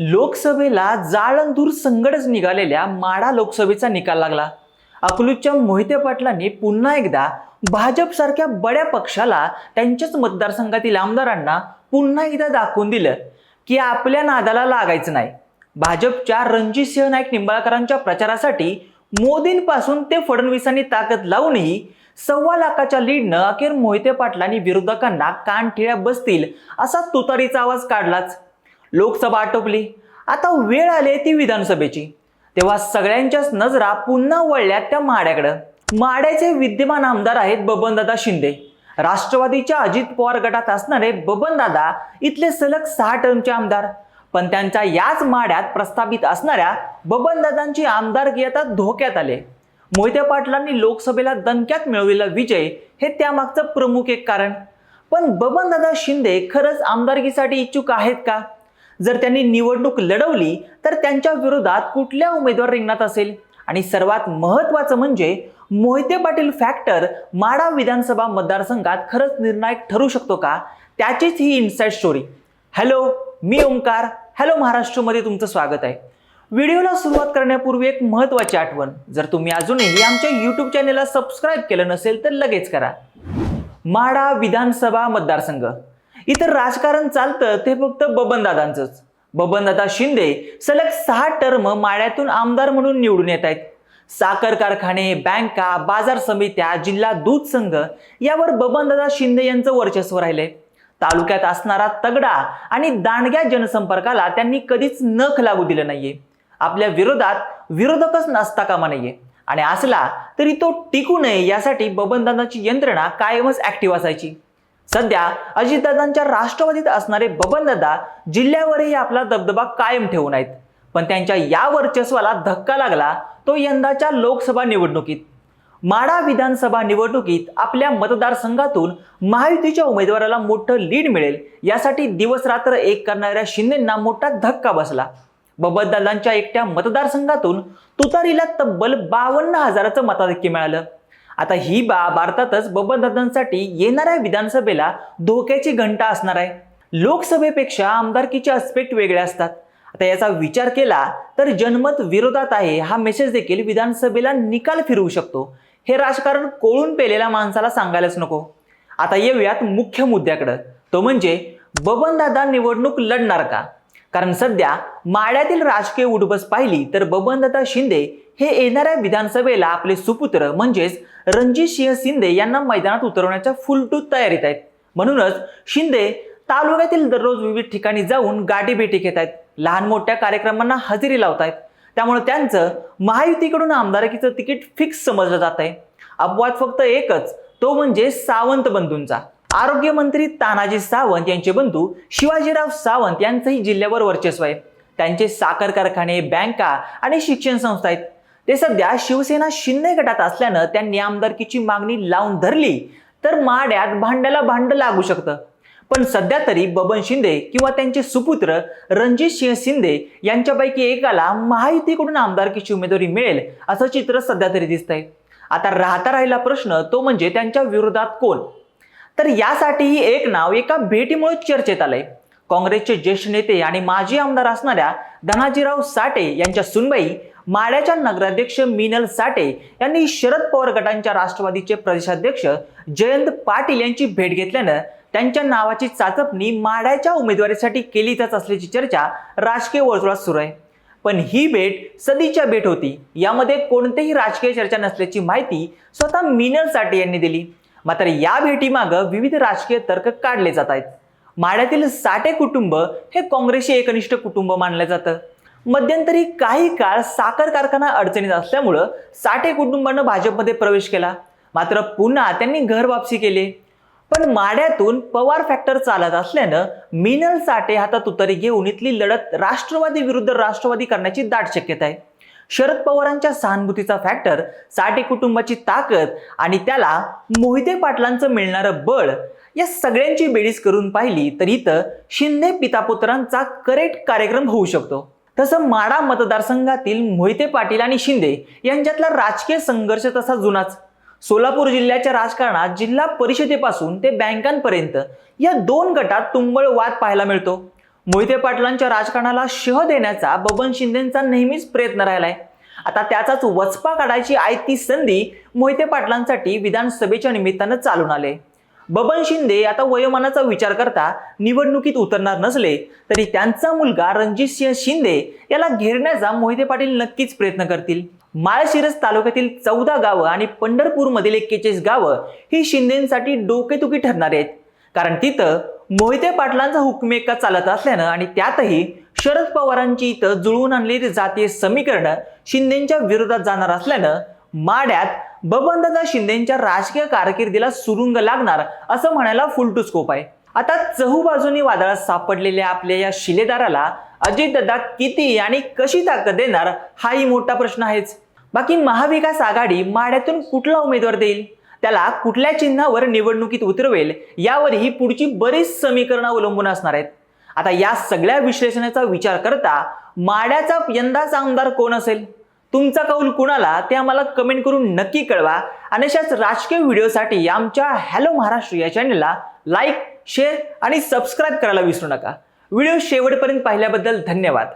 लोकसभेला जाळंदूर संगडच निघालेल्या माडा लोकसभेचा निकाल लागला. अकलूजच्या मोहिते पाटलांनी पुन्हा एकदा भाजपसारख्या बड्या पक्षाला त्यांच्याच मतदारसंघातील आमदारांना पुन्हा एकदा दाखवून दिलं की आपल्या नादाला लागायचं नाही. भाजपच्या रणजितसिंह नाईक निंबाळकरांच्या प्रचारासाठी मोदींपासून ते फडणवीसांनी ताकद लावूनही सव्वा लाखाच्या लीडनं अखेर मोहिते पाटलांनी विरोधकांना कानठिळ्या बसतील असा तुतारीचा आवाज काढलाच. लोकसभा आटोपली. आता वेळ आली ती विधानसभेची. तेव्हा सगळ्यांच्याच नजरा पुन्हा वळल्या त्या माड्याकडं माड्याचे विद्यमान आमदार आहेत बबनदादा शिंदे. राष्ट्रवादीच्या अजित पवार गटात असणारे बबनदादा इथले सलग सहा टर्मचे आमदार. पण त्यांच्या याच माड्यात प्रस्थापित असणाऱ्या बबनदादांची आमदारकी आता धोक्यात आले. मोहिते पाटलांनी लोकसभेला दणक्यात मिळवलेला विजय हे त्यामागचं प्रमुख एक कारण. पण बबनदादा शिंदे खरंच आमदारकीसाठी इच्छुक आहेत का? जर त्यांनी निवडणूक लढवली तर त्यांच्या विरोधात कुठल्या उमेदवार रिंगणात असेल? आणि सर्वात महत्त्वाचं म्हणजे मोहिते पाटील फॅक्टर माडा विधानसभा मतदारसंघात खरंच निर्णायक ठरू शकतो का? त्याचीच ही इन्साईट स्टोरी हॅलो मी ओंकार. हॅलो महाराष्ट्रमध्ये तुमचं स्वागत आहे. व्हिडिओला सुरुवात करण्यापूर्वी एक महत्त्वाची आठवण. जर तुम्ही अजूनही आमच्या यूट्यूब चॅनेलला सबस्क्राईब केलं नसेल तर लगेच करा. माडा विधानसभा मतदारसंघ. इथं राजकारण चालतं ते फक्त बबनदादांचंच. बबनदादा शिंदे सलग सहा टर्म माळ्यातून आमदार म्हणून निवडून येत आहेत. साखर कारखाने बँका बाजार समित्या जिल्हा दूध संघ यावर बबनदादा शिंदे यांचं वर्चस्व राहिले तालुक्यात असणारा तगडा आणि दांडग्या जनसंपर्काला त्यांनी कधीच नख लागू दिलं नाहीये. आपल्या विरोधात विरोधकच नसता कामा नाहीये. आणि असला तरी तो टिकू नये यासाठी बबनदादाची यंत्रणा कायमच ऍक्टिव्ह असायची. सध्या अजितदादांच्या राष्ट्रवादीत असणारे बबनदादा जिल्ह्यावरही आपला दबदबा कायम ठेवून आहेत. पण त्यांच्या या वर्चस्वाला धक्का लागला तो यंदाच्या लोकसभा निवडणुकीत. माडा विधानसभा निवडणुकीत आपल्या मतदारसंघातून महायुतीच्या उमेदवाराला मोठं लीड मिळेल यासाठी दिवस रात्र एक करणाऱ्या शिंदेंना मोठा धक्का बसला. बबनदादांच्या एकट्या मतदारसंघातून तुतारीला तब्बल बावन्न हजाराचं मताधिक्य मिळालं. आता ही बा भारतातच बबन बबनदादांसाठी येणाऱ्या विधानसभेला धोक्याची घंटा असणार आहे. लोकसभेपेक्षा आमदारकीचे अस्पेक्ट वेगळे असतात. आता याचा विचार केला तर जनमत विरोधात आहे हा मेसेज देखील विधानसभेला निकाल फिरवू शकतो. हे राजकारण कोळून पेलेल्या माणसाला सांगायलाच नको. आता येऊयात मुख्य मुद्द्याकडं. तो म्हणजे बबनदादा निवडणूक लढणार का? कारण सध्या माळ्यातील राजकीय उठबस पाहिली तर बबनदादा शिंदे हे येणाऱ्या विधानसभेला आपले सुपुत्र म्हणजेच रणजित सिंह शिंदे यांना मैदानात उतरवण्याच्या फुलटूथ तयारीत आहेत. म्हणूनच शिंदे तालुक्यातील दररोज विविध ठिकाणी जाऊन गाठी भेटी घेत आहेत. लहान मोठ्या कार्यक्रमांना हजेरी लावत आहेत. त्यामुळे त्यांचं महायुतीकडून आमदारकीचं तिकीट फिक्स समजलं जात आहे. अपवाद फक्त एकच तो म्हणजे सावंत बंधूंचा. आरोग्यमंत्री तानाजी सावंत यांचे बंधू शिवाजीराव सावंत यांचंही जिल्ह्यावर वर्चस्व आहे. त्यांचे साखर कारखाने बँका आणि शिक्षण संस्था आहेत. ते सध्या शिवसेना शिंदे गटात असल्यानं त्यांनी आमदारकीची मागणी लावून धरली तर माड्यात भांड्याला भांड लागू शकतं. पण सध्या तरी बबन शिंदे किंवा त्यांचे सुपुत्र रणजित सिंह शिंदे यांच्यापैकी एकाला महायुतीकडून आमदारकीची उमेदवारी मिळेल असं चित्र सध्या तरी दिसतंय. आता राहता राहिला प्रश्न तो म्हणजे त्यांच्या विरोधात कोण? तर यासाठीही एक नाव एका भेटीमुळे चर्चेत आलंय. काँग्रेसचे ज्येष्ठ नेते आणि माजी आमदार असणाऱ्या धनाजीराव साठे यांच्या सुनबाई माड्याच्या नगराध्यक्ष मिनल साठे यांनी शरद पवार गटांच्या राष्ट्रवादीचे प्रदेशाध्यक्ष जयंत पाटील यांची भेट घेतल्यानं त्यांच्या नावाची चाचपणी माड्याच्या उमेदवारीसाठी केली जात असल्याची चर्चा राजकीय वर्तुळात सुरू आहे. पण ही भेट सदीच्या भेट होती. यामध्ये कोणतेही राजकीय चर्चा नसल्याची माहिती स्वतः मिनल साठे यांनी दिली. मात्र या भेटीमागं विविध राजकीय तर्क काढले जात आहेत. माड्यातील साठे कुटुंब हे काँग्रेसचे एकनिष्ठ कुटुंब मानलं जातं. मध्यंतरी काही काळ साखर कारखाना अडचणीत असल्यामुळं साठे कुटुंबानं भाजपमध्ये प्रवेश केला. मात्र पुन्हा त्यांनी घर वापसी केली. पण माड्यातून पवार फॅक्टर चालत असल्यानं मिनल साठे हातात उतरी घेऊन इथली लढत राष्ट्रवादी विरुद्ध राष्ट्रवादी करण्याची दाट शक्यता आहे. शरद पवारांच्या सहानुभूतीचा फॅक्टर साठे कुटुंबाची ताकद आणि त्याला मोहिते पाटलांचं मिळणारं बळ या सगळ्यांची बेडीस करून पाहिली तर इथं शिंदे पितापुत्रांचा करेक्ट कार्यक्रम होऊ शकतो. तसं माडा मतदारसंघातील मोहिते पाटील आणि शिंदे यांच्यातला राजकीय संघर्ष तसा जुनाच. सोलापूर जिल्ह्याच्या राजकारणात जिल्हा परिषदेपासून ते बँकांपर्यंत या दोन गटात तुंबळ वाद पाहायला मिळतो. मोहिते पाटलांच्या राजकारणाला शह देण्याचा बबन शिंदेचा नेहमीच प्रयत्न राहिलाय. आता त्याचाच वचपा काढायची आयती संधी मोहिते पाटलांसाठी विधानसभेच्या निमित्तानं चालून आले. बबन शिंदे आता वयोमानाचा विचार करता निवडणुकीत उतरणार नसले तरी त्यांचा मुलगा रणजितसिंह शिंदे याला घेरण्याचा मोहिते पाटील नक्कीच प्रयत्न करतील. माळशिरस तालुक्यातील चौदा गावं आणि पंढरपूरमधील एक्केचाळीस गावं ही शिंदेसाठी डोकेदुखी ठरणार आहेत. कारण तिथं मोहिते पाटलांचा हुकमेका चालत असल्यानं आणि त्यातही शरद पवारांची इथं जुळवून आणलेली जातीय समीकरणं शिंदेच्या विरोधात जाणार असल्यानं माड्यात बबनदादा शिंदेच्या राजकीय कारकिर्दीला सुरुंग लागणार असं म्हणायला फुल टू स्कोप आहे. आता चहूबाजूनी वादळात सापडलेल्या आपल्या या शिलेदाराला अजितदादा किती आणि कशी ताकद देणार हाही मोठा प्रश्न आहेच. बाकी महाविकास आघाडी माड्यातून कुठला उमेदवार देईल? त्याला कुठल्या चिन्हावर निवडणुकीत उतरवेल यावर ही पुढची बरीच समीकरणं अवलंबून असणार आहेत. आता या सगळ्या विश्लेषणाचा विचार करता माड्याचा यंदाचा आमदार कोण असेल? तुमचा कौल कुणाला? ते आम्हाला कमेंट करून नक्की कळवा. आणि अशाच राजकीय व्हिडिओसाठी आमच्या हॅलो महाराष्ट्र या चॅनलला लाईक शेअर आणि सबस्क्राईब करायला विसरू नका. व्हिडिओ शेवटपर्यंत पाहिल्याबद्दल धन्यवाद.